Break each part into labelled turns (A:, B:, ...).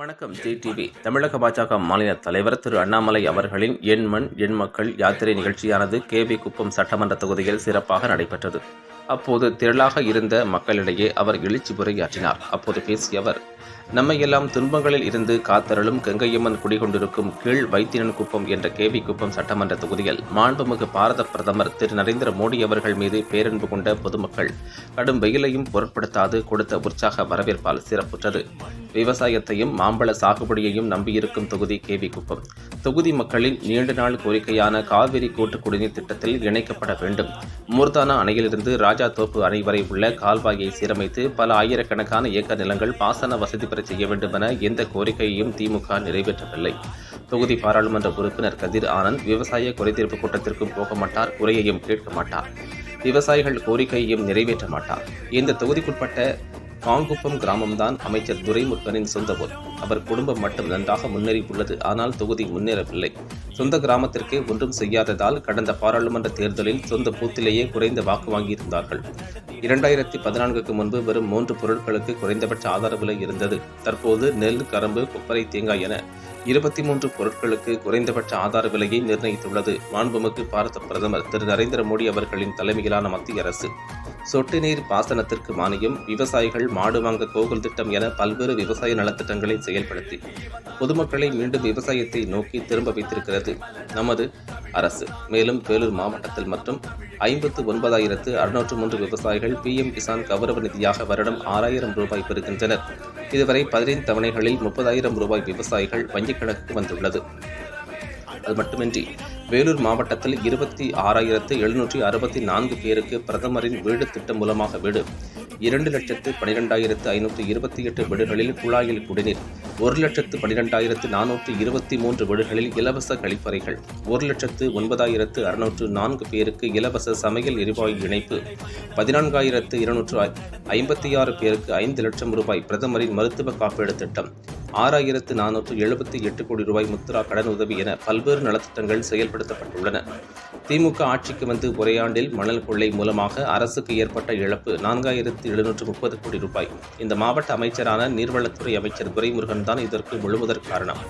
A: வணக்கம் G TV தமிழக பாஜக மாநில தலைவர் திரு அண்ணாமலை அவர்களின் எண் மண் எண் மக்கள் யாத்திரை நிகழ்ச்சியானது கேபி குப்பம் சட்டமன்ற தொகுதியில் சிறப்பாக நடைபெற்றது. அப்போது திரளாக இருந்த மக்களிடையே அவர் எழுச்சி உரையாற்றினார். அப்போது பேசிய அவர் நம்மையெல்லாம் துன்பங்களில் இருந்து காத்தருளும் கங்கையம்மன் குடிகொண்டிருக்கும் கீழ் வைத்தியன் குப்பம் என்ற கேவி குப்பம் சட்டமன்ற தொகுதியில் மாண்புமிகு பாரத பிரதமர் திரு நரேந்திர மோடி அவர்கள் மீது பேரன்பு கொண்ட பொதுமக்கள் கடும் வெயிலையும் பொருட்படுத்தாது கொடுத்த உற்சாக வரவேற்பால் சிறப்புற்றது. விவசாயத்தையும் மாம்பழ சாகுபடியையும் நம்பியிருக்கும் தொகுதி கேவி குப்பம். தொகுதி மக்களின் நீண்ட நாள் கோரிக்கையான காவிரி கூட்டு குடிநீர் திட்டத்தில் இணைக்கப்பட வேண்டும். மூர்தானா அணையிலிருந்து ராஜா தோப்பு அணை வரை உள்ள கால்வாயை சீரமைத்து பல ஆயிரக்கணக்கான ஏக்கர் நிலங்கள் பாசன வசதி பெற செய்ய வேண்டும் என எந்த கோரிக்கையையும் திமுக நிறைவேற்றவில்லை. தொகுதி பாராளுமன்ற உறுப்பினர் கதிர் ஆனந்த் விவசாய குறைதீர்ப்பு கூட்டத்திற்கும் போக மாட்டார் குறையையும் கேட்க மாட்டார். விவசாயிகள் கோரிக்கையையும் நிறைவேற்ற மாட்டார். இந்த தொகுதிக்குட்பட்ட காங்குப்பம் கிராமம்தான் அமைச்சர் துரைமுருகனின் சொந்த ஊர். அவர் குடும்பம் மட்டும் நன்றாக முன்னேறி உள்ளது ஆனால் தொகுதி முன்னேறவில்லை. சொந்த கிராமத்திற்கே ஒன்றும் செய்யாததால் கடந்த பாராளுமன்ற தேர்தலில் சொந்த பூத்திலேயே குறைந்த வாக்கு வாங்கியிருந்தார்கள். இரண்டாயிரத்தி பதினான்குக்கு முன்பு வெறும் மூன்று பொருட்களுக்கு குறைந்தபட்ச ஆதார விலை இருந்தது. தற்போது நெல் கரும்பு கொப்பரை தேங்காய் என இருபத்தி மூன்று பொருட்களுக்கு குறைந்தபட்ச ஆதார விலையை நிர்ணயித்துள்ளது. மாண்புமிகு பாரத பிரதமர் திரு நரேந்திர மோடி அவர்களின் தலைமையிலான மத்திய அரசு. சொட்டு நீர் பாசனத்திற்கு மானியம் விவசாயிகள் மாடு வாங்க கோகுல் திட்டம் என பல்வேறு விவசாய நலத்திட்டங்களை செயல்படுத்தி பொதுமக்களை மீண்டும் விவசாயத்தை நோக்கி திரும்ப வைத்திருக்கிறது நமது அரசு. மேலும் வேலூர் மாவட்டத்தில் மட்டும் ஐம்பத்து ஒன்பதாயிரத்து அறுநூற்று மூன்று விவசாயிகள் பிஎம் கிசான் கௌரவ நிதியாக வருடம் ஆறாயிரம் ரூபாய் பெறுகின்றனர். இதுவரை பதினைந்து தவணைகளில் முப்பதாயிரம் ரூபாய் விவசாயிகள் வங்கிக் கணக்கு வந்துள்ளது. அது மட்டுமின்றி வேலூர் மாவட்டத்தில் இருபத்தி ஆறாயிரத்து எழுநூற்றி அறுபத்தி நான்கு பேருக்கு பிரதமரின் வீடு திட்டம் மூலமாக வீடு. இரண்டு லட்சத்து பனிரெண்டாயிரத்து ஐநூற்று இருபத்தி எட்டு வீடுகளில் குழாயில் குடிநீர். ஒரு லட்சத்து பனிரெண்டாயிரத்து நானூற்று இருபத்தி மூன்று வீடுகளில் இலவச கழிப்பறைகள். ஒரு லட்சத்து ஒன்பதாயிரத்து அறுநூற்று நான்கு பேருக்கு இலவச சமையல் எரிவாயு இணைப்பு. பதினான்காயிரத்து இருநூற்று ஐம்பத்தி ஆறு பேருக்கு ஐந்து லட்சம் ரூபாய் பிரதமரின் மருத்துவ காப்பீடு திட்டம். ஆறாயிரத்து நானூற்று எழுபத்தி எட்டு கோடி ரூபாய் முத்ரா கடன் உதவி என பல்வேறு நலத்திட்டங்கள் செயல்படுத்தப்பட்டுள்ளன. திமுக ஆட்சிக்கு வந்து ஒரேயாண்டில் மணல் கொள்ளை மூலமாக அரசுக்கு ஏற்பட்ட இழப்பு நான்காயிரத்து எழுநூற்று முப்பது கோடி ரூபாய். இந்த மாவட்ட அமைச்சரான நீர்வளத்துறை அமைச்சர் துரைமுருகன் தான் இதற்கு முழுமுதற் காரணம்.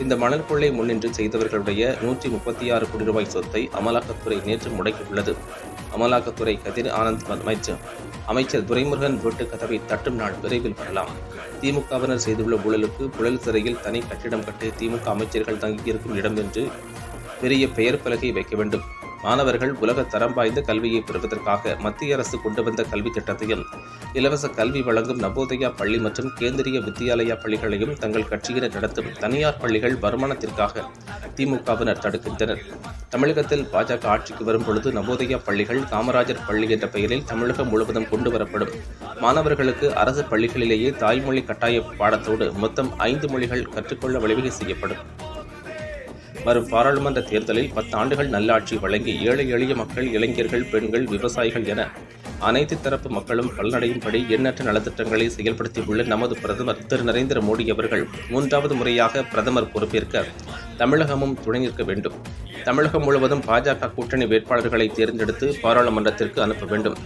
A: இந்த மணல் கொள்ளை முன்னின்று செய்தவர்களுடைய நூற்றி முப்பத்தி ஆறு கோடி ரூபாய் சொத்தை அமலாக்கத்துறை நேற்று முடக்கியுள்ளது. அமலாக்கத்துறை கதிர் ஆனந்த் அமைச்சர் அமைச்சர் துரைமுருகன் வீட்டு கதவை தட்டும் நாள் விரைவில் வரலாம். திமுகவினர் செய்துள்ள ஊழலுக்கு புழல் சிறையில் தனி கட்டிடம் கட்டி திமுக அமைச்சர்கள் தங்கியிருக்கும் இடம் என்று பெரிய பெயர் பலகை வைக்க வேண்டும். மாணவர்கள் உலக தரம் வாய்ந்த கல்வியை பெறுவதற்காக மத்திய அரசு கொண்டு வந்த கல்வி திட்டத்தையும் இலவச கல்வி வழங்கும் நவோதயா பள்ளி மற்றும் கேந்திரிய வித்யாலயா பள்ளிகளையும் தங்கள் கட்சியினர் நடத்தும் தனியார் பள்ளிகள் வருமானத்திற்காக திமுகவினர் தடுக்கின்றனர். தமிழகத்தில் பாஜக ஆட்சிக்கு வரும் பொழுது நவோதயா பள்ளிகள் காமராஜர் பள்ளி என்ற பெயரில் தமிழகம் முழுவதும் கொண்டு வரப்படும். மாணவர்களுக்கு அரசு பள்ளிகளிலேயே தாய்மொழி கட்டாய பாடத்தோடு மொத்தம் ஐந்து மொழிகள் கற்றுக்கொள்ள வழிவகை செய்யப்படும். வரும் பாராளுமன்ற தேர்தலில் பத்து ஆண்டுகள் நல்லாட்சி வழங்கி ஏழை எளிய மக்கள் இளைஞர்கள் பெண்கள் விவசாயிகள் என அனைத்து தரப்பு மக்களும் பலனடையும்படி எண்ணற்ற நலத்திட்டங்களை செயல்படுத்தியுள்ள நமது பிரதமர் திரு. நரேந்திர மோடி அவர்கள் மூன்றாவது முறையாக பிரதமர் பொறுப்பேற்க தமிழகமும் துணை நிற்க வேண்டும். தமிழகம் முழுவதும் பாஜக கூட்டணி வேட்பாளர்களை தேர்ந்தெடுத்து பாராளுமன்றத்திற்கு அனுப்ப வேண்டும்.